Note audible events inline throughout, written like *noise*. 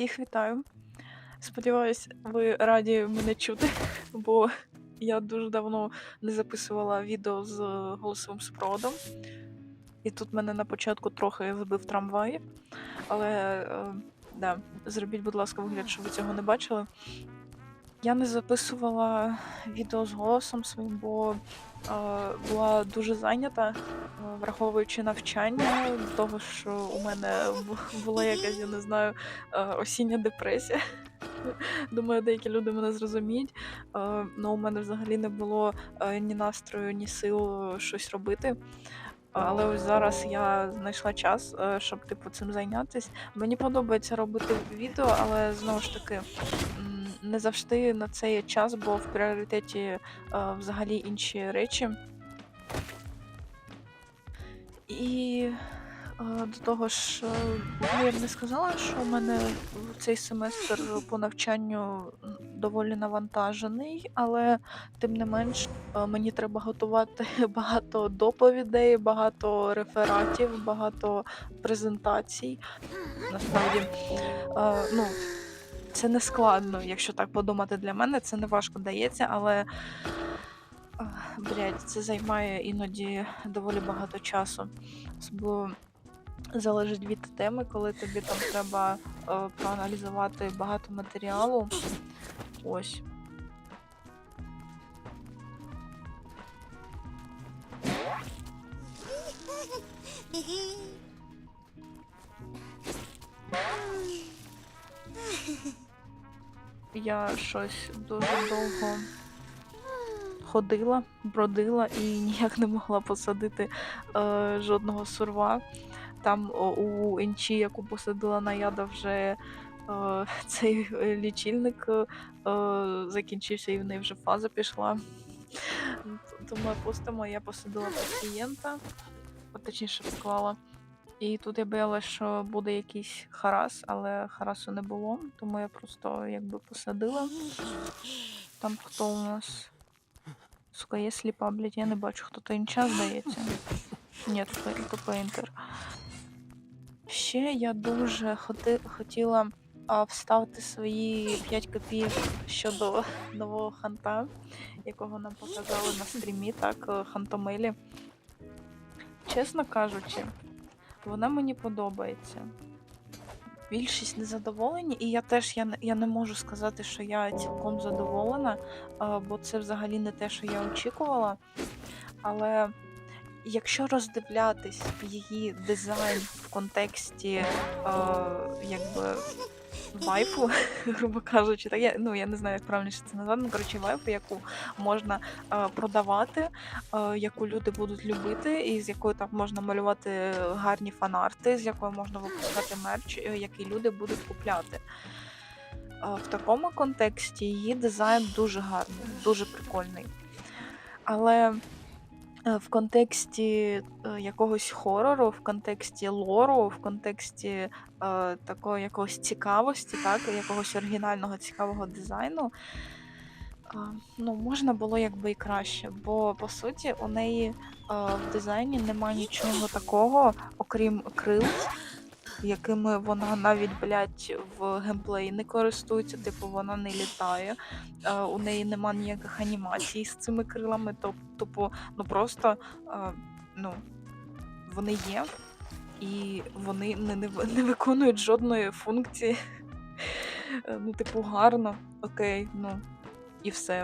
Всіх вітаю. Сподіваюсь, ви раді мене чути, *laughs* бо я дуже давно не записувала відео з голосовим супроводом. І тут мене на початку трохи збив трамвай. Але е, да, зробіть, будь ласка, вигляд, що ви цього не бачили. Я не записувала відео з голосом своїм, бо е, була дуже зайнята, е, враховуючи навчання, до того, що у мене була якась, я не знаю, е, осіння депресія. *laughs* Думаю, деякі люди мене зрозуміють. Е, Ну, у мене взагалі не було е, ні настрою, ні сил щось робити. Але ось зараз я знайшла час, щоб типу цим зайнятися. Мені подобається робити відео, але знову ж таки не завжди на це є час, бо в пріоритеті е, взагалі інші речі. І е, до того ж, е, я б не сказала, що у мене цей семестр по навчанню доволі навантажений, але тим не менш мені треба готувати *laughs* багато доповідей, багато рефератів, багато презентацій. Насправді, ну, це не складно, якщо так подумати для мене, це не важко дається, але блядь, це займає іноді доволі багато часу. Особливо залежить від теми, коли тобі там треба е, проаналізувати багато матеріалу. Ось. Я щось дуже довго ходила, бродила і ніяк не могла посадити е, жодного сурва. Там у Енчі, яку посадила на яда, вже е, *laughs* цей лічильник е, закінчився і в неї вже фаза пішла. Тому пустимо, я посадила пацієнта, точніше склала. І тут я боялась, що буде якийсь харас, але харасу не було, тому я просто якби посадила. Там хто у нас? Сука, є сліпа, блядь, я не бачу, хто то інча, здається. Ні, то пейнтер. Ще я дуже хоти, хотіла а, вставити свої 5 копійок щодо нового ханта, якого нам показали на стрімі, так, е, хантомелі. Чесно кажучи, вона мені подобається. Більшість незадоволені, і я теж я, я не можу сказати, що я цілком задоволена, бо це взагалі не те, що я очікувала. Але якщо роздивлятись її дизайн в контексті е, якби вайфу, *laughs* грубо кажучи, так я ну я не знаю, як правильніше це назвати, ну коротше, вайфу, яку можна е, продавати, е, яку люди будуть любити, і з якою там можна малювати гарні фанарти, з якою можна випускати мерч, е, який люди будуть купляти. Е, В такому контексті її дизайн дуже гарний, дуже прикольний. Але в контексті е, якогось хорору, в контексті лору, в контексті е, такої якогось цікавості, так, якогось оригінального цікавого дизайну, ну, можна було якби і краще, бо по суті у неї в дизайні немає нічого такого, окрім крил, якими вона навіть, блядь, в геймплеї не користується, типу вона не літає. А, у неї нема ніяких анімацій з цими крилами, то, типу, ну просто а, ну, вони є, і вони не, не, не виконують жодної функції. Е, Ну, типу, гарно, окей, ну, і все.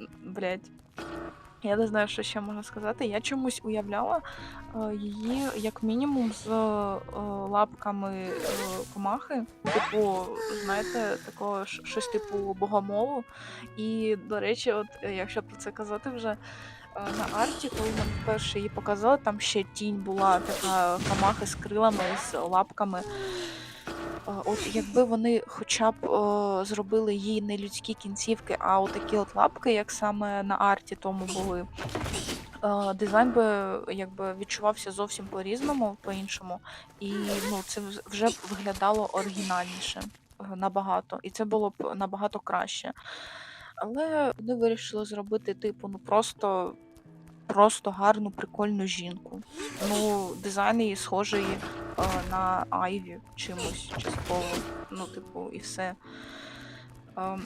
М, Блядь. Я не знаю, що ще можна сказати. Я чомусь уявляла е, її як мінімум з е, лапками е, комахи. Типу, знаєте, такого щось типу богомолу. І, до речі, от якщо про це казати вже. На арті, коли нам вперше її показали, там ще тінь була така комаха з крилами, з лапками. От якби вони хоча б е, зробили їй не людські кінцівки, а отакі от лапки, як саме на арті тому були, е, дизайн би якби відчувався зовсім по-різному, по-іншому, і ну це вже б виглядало оригінальніше е, набагато, і це було б набагато краще. Але вони вирішили зробити, типу, ну просто. Просто гарну, прикольну жінку. Ну, дизайн її схожий е, на Айві чимось частково. Ну, типу, і все. Ем,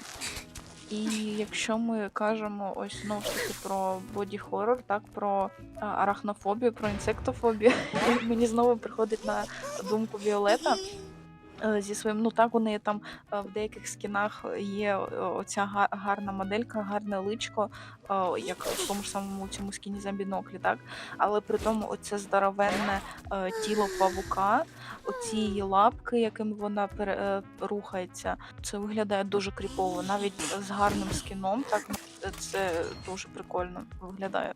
і якщо ми кажемо ось знову ж таки про боді хоррор, так про а, арахнофобію, про інсектофобію, *laughs* мені знову приходить на думку Віолета. Е, Зі своїм, ну так у неї там е, в деяких скінах є е, оця га- гарна моделька, гарне личко, як в тому ж самому цьому скіні за біноклі, так? Але при тому оце здоровенне тіло павука, оці її лапки, якими вона рухається, це виглядає дуже кріпово. Навіть з гарним скіном, так це дуже прикольно виглядає.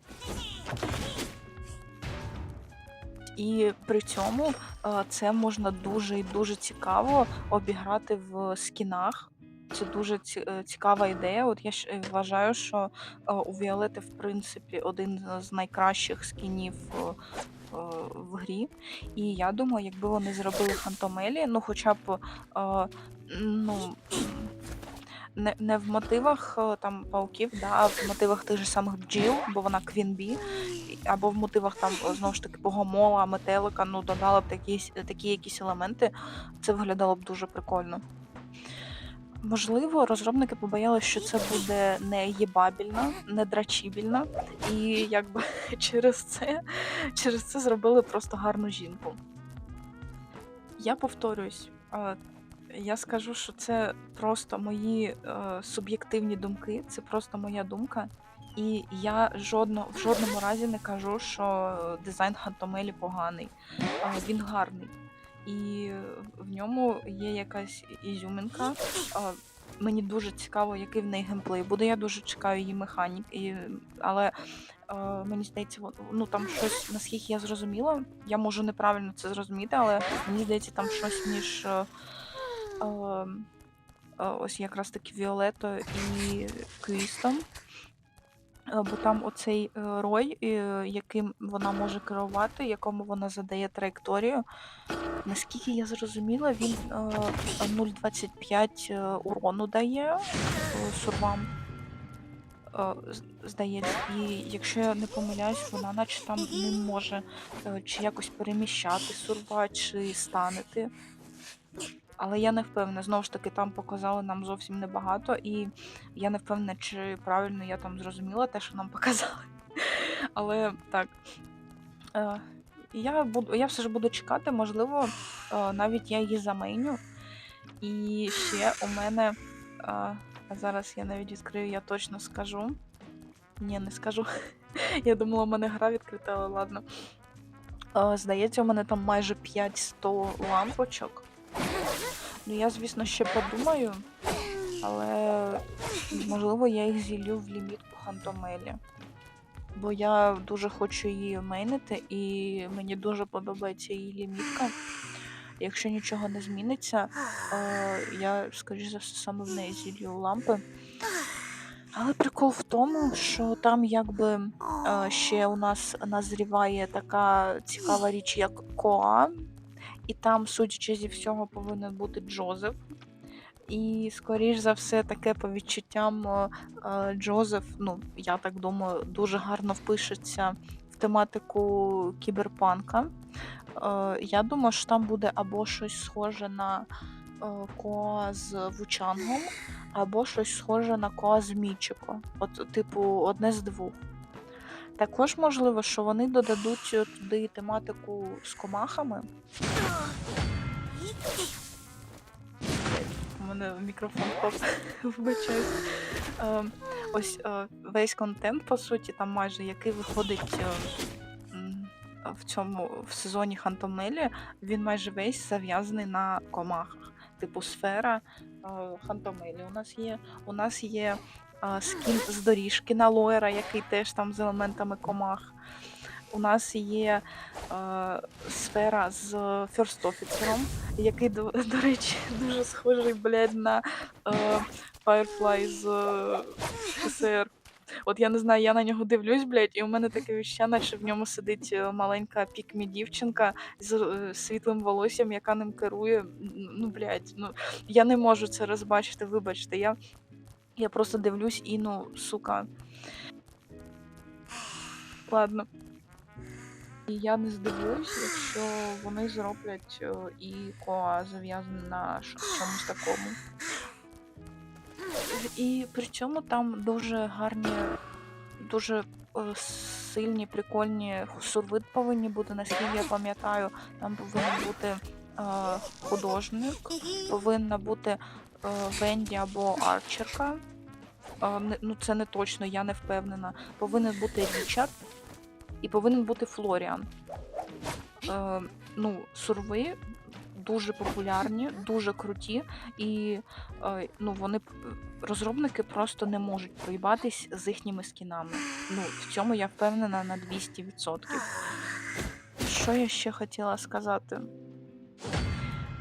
І при цьому е, це можна дуже і дуже цікаво обіграти в скінах. Це дуже е, цікава ідея. От я е, вважаю, що у Віолети, в принципі, один з найкращих скінів в грі. І я думаю, якби вони зробили Фантомелі, ну хоча б ну. Не, не в мотивах е, там пауків, да, а в мотивах тих же самих бджіл, бо вона Квінбі, або в мотивах там е, знову ж таки богомола, метелика, ну додала б такі, такі якісь елементи, це виглядало б дуже прикольно. Можливо, розробники побоялися, що це буде не їбабільно, не драчібільно, і якби *laughs* через це, через це зробили просто гарну жінку. Я повторюсь, е, я скажу, що це просто мої е, суб'єктивні думки, це просто моя думка. І я жодно, в жодному разі не кажу, що дизайн Хантомелі поганий. Е, він гарний. І в ньому є якась ізюминка. Е, мені дуже цікаво, який в неї геймплей буде. Я дуже чекаю її механік. І, але е, мені здається, ну там щось, наскільки я зрозуміла, я можу неправильно це зрозуміти, але мені здається, там щось між. Ось якраз таки Віолето і Квістом. Бо там оцей е, рой, е, яким вона може керувати, якому вона задає траєкторію. Наскільки я зрозуміла, він е, 0,25 е, урону дає сурвам. Здається, і якщо я не помиляюсь, вона наче там не може чи якось переміщати сурва, чи станити. Але я не впевнена. Знову ж таки, там показали нам зовсім небагато, і я не впевнена, чи правильно я там зрозуміла те, що нам показали. *laughs* Але так. Е, я, буду, я все ж буду чекати, можливо, е, навіть я її замейню. І ще у мене. Е, а зараз я навіть відкрию, я точно скажу. Ні, не скажу. *laughs* Я думала, у мене гра відкрита, але ладно. Здається, у мене там майже 500 лампочок. Ну, я, звісно, ще подумаю, але можливо я їх зілью в лімітку Хантомелі. Бо я дуже хочу її мейнити, і мені дуже подобається її лімітка. Якщо нічого не зміниться, е, я, скоріш за все, саме в неї зілью лампи. Але прикол в тому, що там якби е, ще у нас назріває така цікава річ, як Коа, і там, судячи зі всього, повинен бути Джозеф. І, скоріш за все, таке по відчуттям е, е, Джозеф, ну, я так думаю, дуже гарно впишеться в тематику кіберпанка. Е, Я думаю, що там буде або щось схоже на Коа з Вучангом, або щось схоже на Коа з Мічико. От, типу, одне з двох. Також можливо, що вони додадуть е, туди тематику з комахами. У мене мікрофон впав. *laughs* Е, ось е, весь контент, по суті, там майже який виходить в цьому в сезоні Хантомелі, він майже весь зав'язаний на комахах. Типу сфера Хантомелі. У нас є. У нас є скін з доріжки на Лоера, який теж там з елементами комах. У нас є е, сфера з First Officer, який, до, до речі, *laughs* дуже схожий, блядь, на е, Firefly з е, От я не знаю, я на нього дивлюсь, блядь, і у мене таке відчуття, наче в ньому сидить е, маленька пікмі дівчинка з е, світлим волоссям, яка ним керує. Ну, блядь, ну я не можу це розбачити, вибачте. Я, я просто дивлюсь і ну, сука. Ладно. І я не здивуюсь, якщо вони зроблять е, і коа зав'язане на чомусь такому. І при цьому там дуже гарні, дуже е, сильні, прикольні сурвит повинні бути, наскільки я пам'ятаю, там повинен бути е, художник, повинна бути Венді або Арчерка. Е, ну, це не точно, я не впевнена. Повинен бути Річард і повинен бути Флоріан. Е, ну, сурви дуже популярні, дуже круті, і е, ну, вони розробники просто не можуть проїбатись з їхніми скінами. Ну, в цьому я впевнена на 200%. Що я ще хотіла сказати?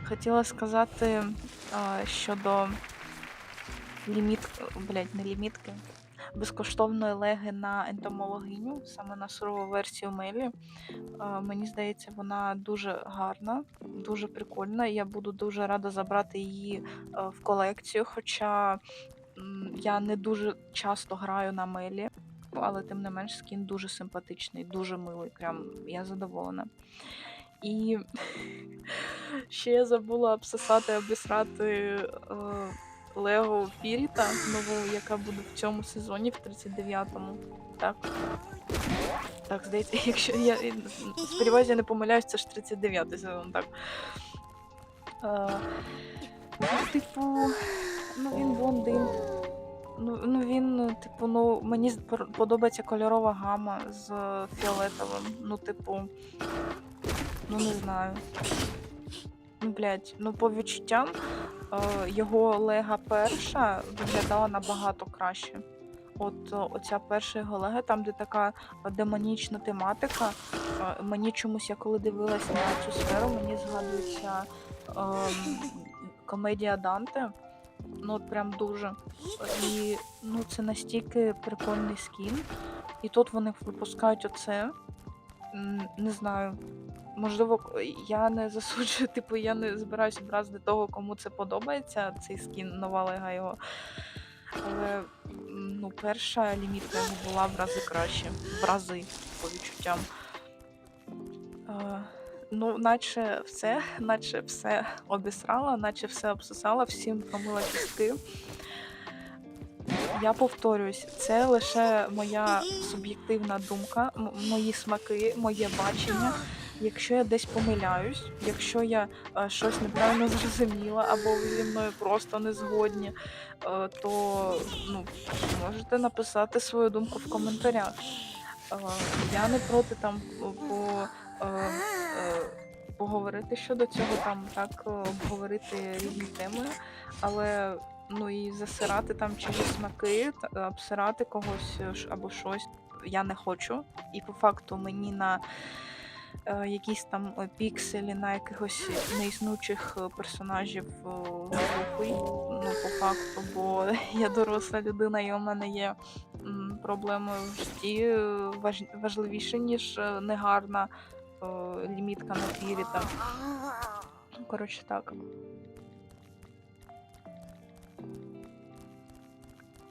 Хотіла сказати е, щодо ліміт, блядь, не лімітки, безкоштовної леги на ентомологиню, саме на сурову версію Мелі. Е, Мені здається, вона дуже гарна, дуже прикольна. Я буду дуже рада забрати її е, в колекцію. Хоча м, я не дуже часто граю на Мелі, але тим не менш скін дуже симпатичний, дуже милий. Прям я задоволена. І *laughs* ще я забула обсосати, обісрати е, Лего Піріта, нову, яка буде в цьому сезоні, в 39-му. Так. Так, здається, *laughs* якщо я е, сподіваюся, я не помиляюсь, це ж 39-й сезон, так. Е, типу, ну він блондин. Ну, ну він, типу, ну мені подобається кольорова гама з фіолетовим. Ну, типу, ну не знаю. Ну, блядь, ну по відчуттям е, його лега перша виглядала набагато краще. От е, оця перша його лега, там, де така е, демонічна тематика. е, Мені чомусь, я коли дивилась на цю сферу, мені згадується ем, комедія Данте. Ну, от прям дуже. І ну, це настільки прикольний скін. І тут вони випускають оце. Не знаю. Можливо, я не засуджую, *laughs* типу, я не збираюся образити того, кому це подобається, цей скін, нова лега його. Але ну, перша лімітка його була в рази краще. В рази, по відчуттям. Е, ну, наче все, *laughs* наче все обісрала, наче все обсосала, всім промила кістки. Я повторююсь, це лише моя суб'єктивна думка, мої смаки, моє бачення. Якщо я десь помиляюсь, якщо я е, щось неправильно зрозуміла, або ви зі мною просто не згодні, е, то ну, можете написати свою думку в коментарях. Е, я не проти там по, е, е, поговорити щодо цього, там так е, обговорити різні теми, але ну і засирати там чиїсь смаки, обсирати когось е, або щось я не хочу. І по факту мені на е, якісь там е, пікселі на якихось неіснучих е, персонажів е, ну по факту, бо я доросла людина, і у мене є проблеми в житті е, важливіше, ніж е, негарна е, лімітка на там. Коротше так.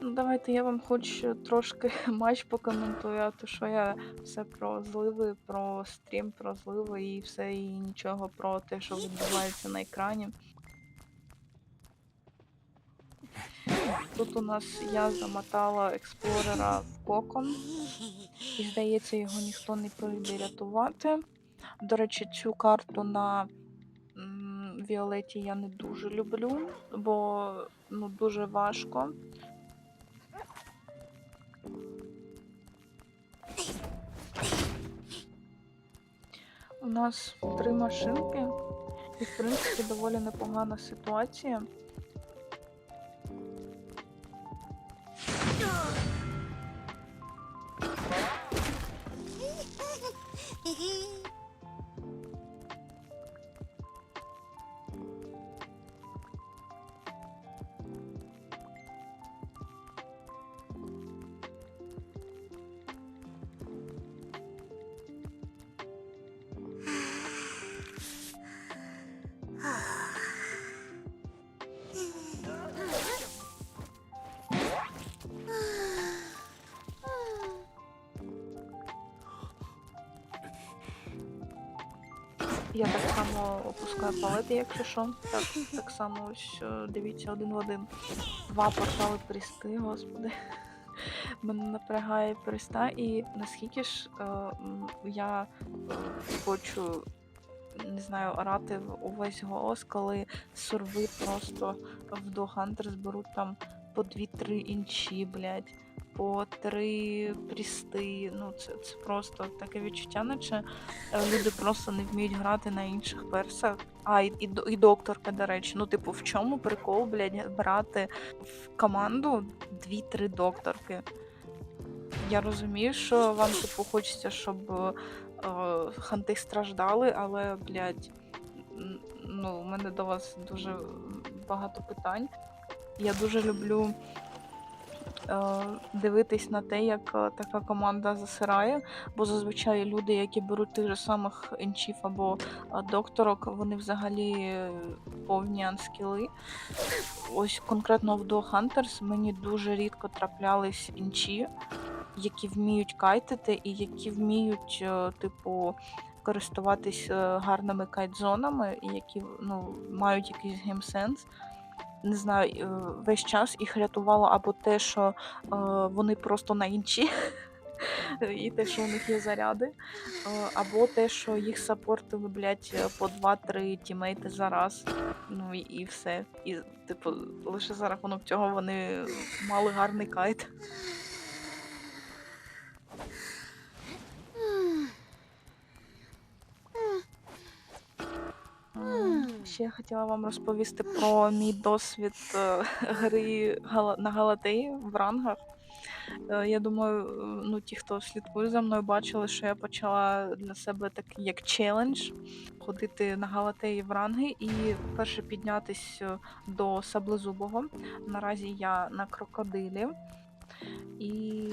Ну, давайте я вам хоч трошки *laughs* матч покоментую, а то що я все про зливи, про стрім, про зливи і все, і нічого про те, що відбувається на екрані. Тут у нас я замотала експлорера в кокон, і здається, його ніхто не прийде рятувати. До речі, цю карту на Віолеті я не дуже люблю, бо ну, дуже важко. у нас три машинки. І, в принципі, доволі непогана ситуація. Хі-хі. *laughs* Я так само опускаю палети, якщо що. Так, так само ось е, дивіться один в один. Два портали прісти, господи. *laughs* Мене напрягає приста, і наскільки ж е, я е, хочу, не знаю, орати увесь голос, коли сурви просто в Дохантер зберуть там по 2-3 інчі, блядь, по 3 прісти. Ну, це, це просто таке відчуття, наче е, люди просто не вміють грати на інших персах. А, і, і, і докторка, до речі. Ну, типу, в чому прикол, блядь, брати в команду 2-3 докторки? Я розумію, що вам, типу, хочеться, щоб е, ханти страждали, але, блядь, ну, у мене до вас дуже багато питань. Я дуже люблю дивитись на те, як е, така команда засирає, бо зазвичай люди, які беруть тих же самих енчів або е, докторок, вони взагалі е, повні анскіли. Ось конкретно в Duo Hunters мені дуже рідко траплялись інчі, які вміють кайтити і які вміють, е, типу, користуватись е, гарними кайтзонами, які ну, мають якийсь геймсенс. Не знаю, е, весь час їх рятувало або те, що е, вони просто на інші, *laughs* і те, що у них є заряди, е, або те, що їх саппортили, блядь, по 2-3 тімейти за раз. Ну і, і все. І, типу, лише за рахунок цього вони мали гарний кайт. Ще я хотіла вам розповісти про мій досвід е, гри Гала- на Галатеї в рангах. Е, Я думаю, ну ті, хто слідкує за мною, бачили, що я почала для себе такий як челендж ходити на Галатеї в ранги і перше піднятись е, до саблезубого. Наразі я на крокодилі. І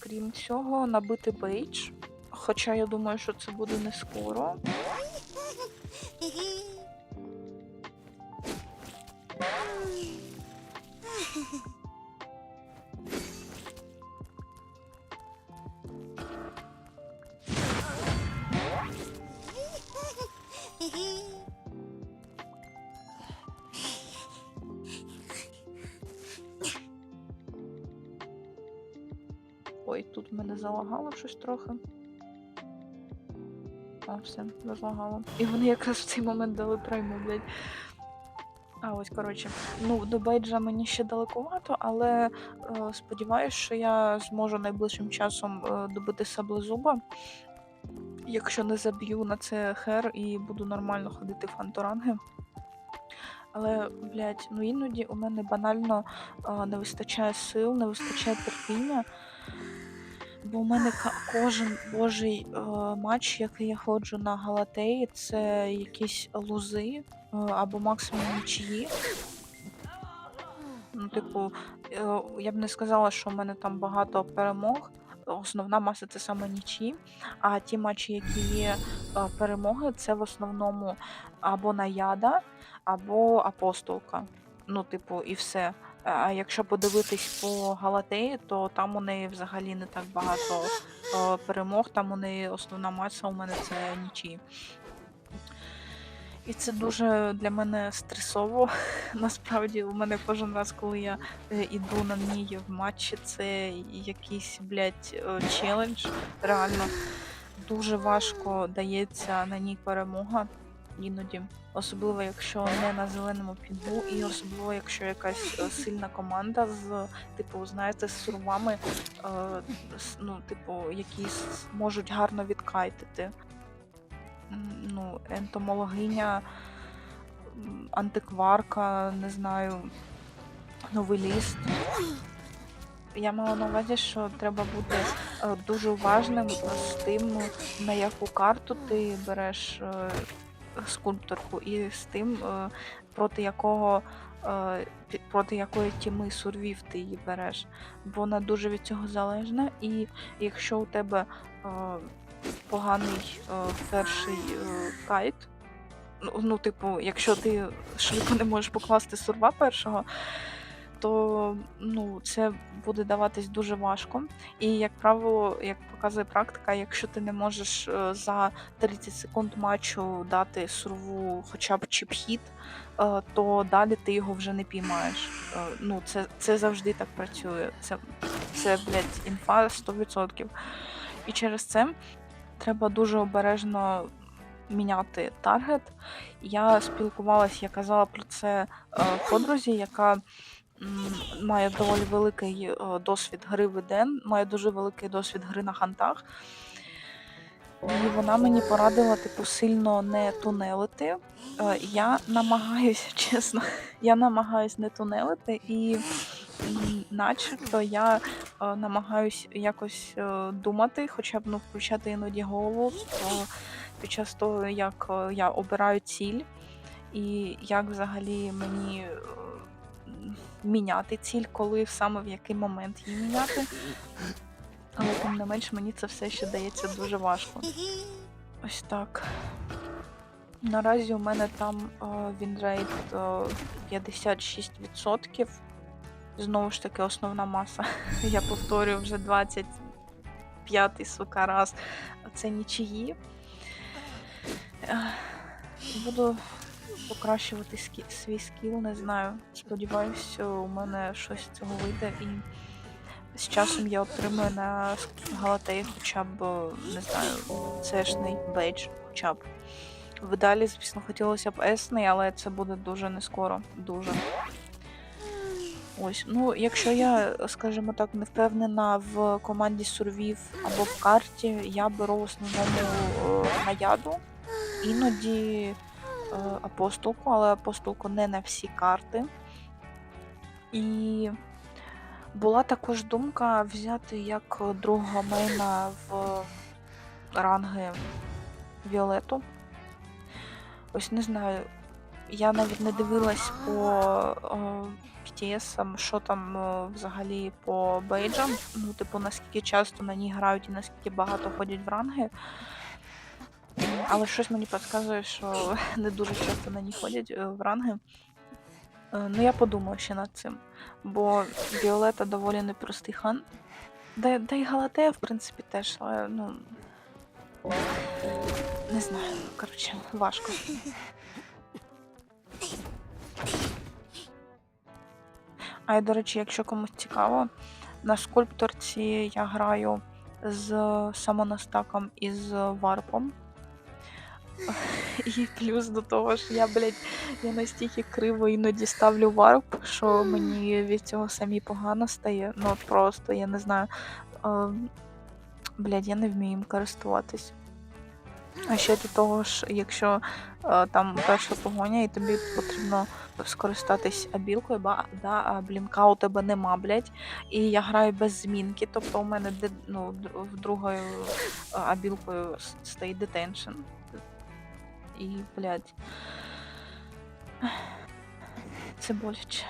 крім цього, набити бейдж. Хоча я думаю, що це буде не скоро. Ой, тут мене залагало щось трохи. А, все, розлагало. І вони якраз в цей момент дали прайму, блядь. А, ось, коротше. Ну, до бейджа мені ще далекувато, але е, сподіваюся, що я зможу найближчим часом е, добити саблезуба. Якщо не заб'ю на це хер і буду нормально ходити в фанторанги. Але, блядь, ну іноді у мене банально е, не вистачає сил, не вистачає терпіння. Бо у мене ка- кожен божий е, матч, який я ходжу на Галатеї, це якісь лузи е, або максимум нічиї. Ну, типу, е, я б не сказала, що в мене там багато перемог. Основна маса це саме нічі. А ті матчі, які є перемоги, це в основному або наяда, або апостолка. Ну, типу, і все. А якщо подивитись по Галатеї, то там у неї взагалі не так багато е, перемог. Там у неї основна маса у мене це нічі. І це дуже для мене стресово. *laughs* Насправді, у мене кожен раз, коли я е, іду на ній в матчі, це якийсь, блядь, е, челендж. Реально дуже важко дається на ній перемога іноді. Особливо, якщо не на зеленому піду, і особливо, якщо якась е, сильна команда з, типу, знаєте, з сурвами, е, ну, типу, які можуть гарно відкайтити. Ну, ентомологиня, антикварка, не знаю, новеліст. Я мала на увазі, що треба бути е, дуже уважним з тим, на яку карту ти береш е, скульпторку, і з тим, е, проти якого е, проти якої тіми сурвів ти її береш. Вона дуже від цього залежна, і якщо у тебе е, поганий перший кайт, ну, ну, типу, якщо ти швидко не можеш покласти сурва першого, то ну, це буде даватись дуже важко. І, як правило, як показує практика, якщо ти не можеш е, за 30 секунд матчу дати сурву хоча б чіп-хіт, е, то далі ти його вже не піймаєш. Е, Ну, це, це завжди так працює. Це, це блядь, інфа 100%. І через це треба дуже обережно міняти таргет. Я спілкувалася, я казала про це е, подрузі, яка має доволі великий е, досвід гри в іден, має дуже великий досвід гри на хантах. І вона мені порадила, типу, сильно не тунелити. Е, Я намагаюся, *laughs* чесно, я намагаюсь не тунелити, і начебто я е, намагаюсь якось думати, хоча б ну, включати іноді голову під час того, як я обираю ціль, і як взагалі мені міняти ціль, коли саме в який момент її міняти. Але тим не менш мені це все ще дається дуже важко. Ось так. Наразі у мене там е, вінрейт е, 56%. Знову ж таки, основна маса. *laughs* Я повторюю вже 25-й сука раз. Це нічиї. Ех, Буду покращувати скі- свій скіл, не знаю. Сподіваюся, у мене щось цього вийде і з часом я отримую на Галатеї хоча б, не знаю, цешний бейдж хоча б. Далі, звісно, хотілося б есний, але це буде дуже не скоро. Дуже. Ось, ну, якщо я, скажімо так, не впевнена в команді сурвів або в карті, я беру в основному е, наяду, іноді апостолку, але апостолку не на всі карти. І була також думка взяти як другого мейна в ранги Віолету. Ось не знаю. Я навіть не дивилась по PTS, що там е, взагалі по бейджам. Ну, типу, наскільки часто на ній грають і наскільки багато ходять в ранги. Але щось мені підказує, що *laughs* не дуже часто на ній ходять е, в ранги. Е, Ну, я подумаю ще над цим. Бо Віолета доволі непростий хан. Да, да й Галатея, в принципі, теж, але ну. Не знаю. Коротше, важко. А й, до речі, якщо комусь цікаво, на скульпторці я граю з самоностаком і з варпом. І плюс до того ж, я, блядь, я настільки криво іноді ставлю варп, що мені від цього самі погано стає. Ну просто, я не знаю. Блядь, я не вмію їм користуватись. А ще до того ж, якщо там перша погоня, і тобі потрібно скористатись абілкою, ба, да, а блінка у тебе нема, блядь. І я граю без змінки, тобто у мене ну, в другою абілкою стоїть детеншн. І, блядь. Це боляче.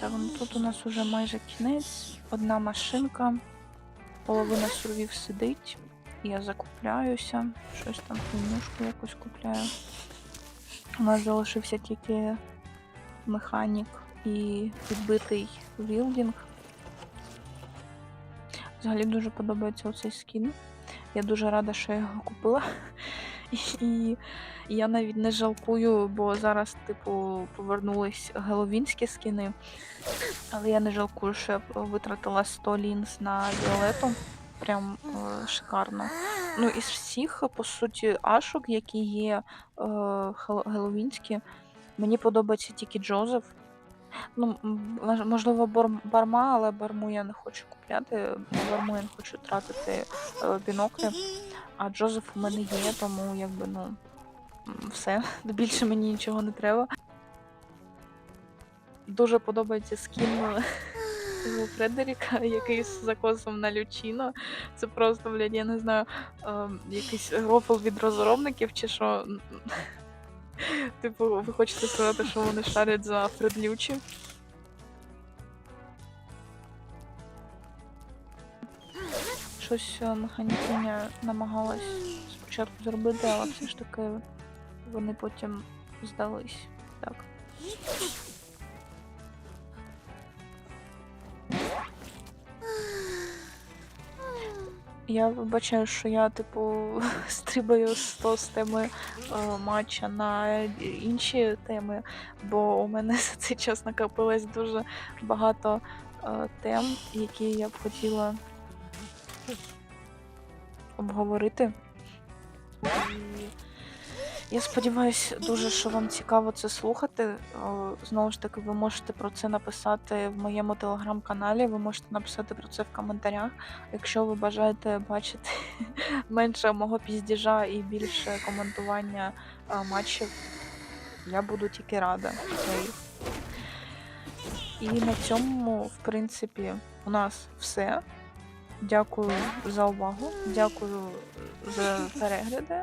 Так, ну тут у нас уже майже кінець. Одна машинка, половина сурвів сидить. Я закупляюся, щось там хуйнюшку якусь купляю. У нас залишився тільки механік і підбитий вілдінг. Взагалі дуже подобається оцей скін. Я дуже рада, що я його купила. *laughs* І я навіть не жалкую, бо зараз, типу, повернулись геловінські скіни. Але я не жалкую, що я витратила 100 лінз на Віолету. Прям е, шикарно. Ну, із всіх, по суті, ашок, які є е, геловінські, мені подобається тільки Джозеф. Ну, можливо, барма, але барму я не хочу купляти. Барму я не хочу тратити е, біноклі. А Джозеф у мене є, тому якби ну все. *laughs* Більше мені нічого не треба. Дуже подобається скін у Фредеріка, *laughs* який з закосом на Лючіно. Це просто, блядь, я не знаю, е, якийсь рофл від розробників чи що. *laughs* Типу, ви хочете сказати, що вони шарять за Фредлючі? щось е, механікиня намагалась спочатку зробити, але все ж таки вони потім здались. Так. Я вибачаю, що я, типу, *laughs* стрибаю з з теми е, матча на інші теми, бо у мене *laughs* за цей час накопилось дуже багато е, тем, які я б хотіла обговорити. Я сподіваюся дуже, що вам цікаво це слухати. Знову ж таки, ви можете про це написати в моєму телеграм-каналі, ви можете написати про це в коментарях. Якщо ви бажаєте бачити *laughs* менше мого піздіжа і більше коментування матчів, я буду тільки рада. І на цьому, в принципі, у нас все. Дякую за увагу, дякую за перегляди.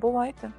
Бувайте!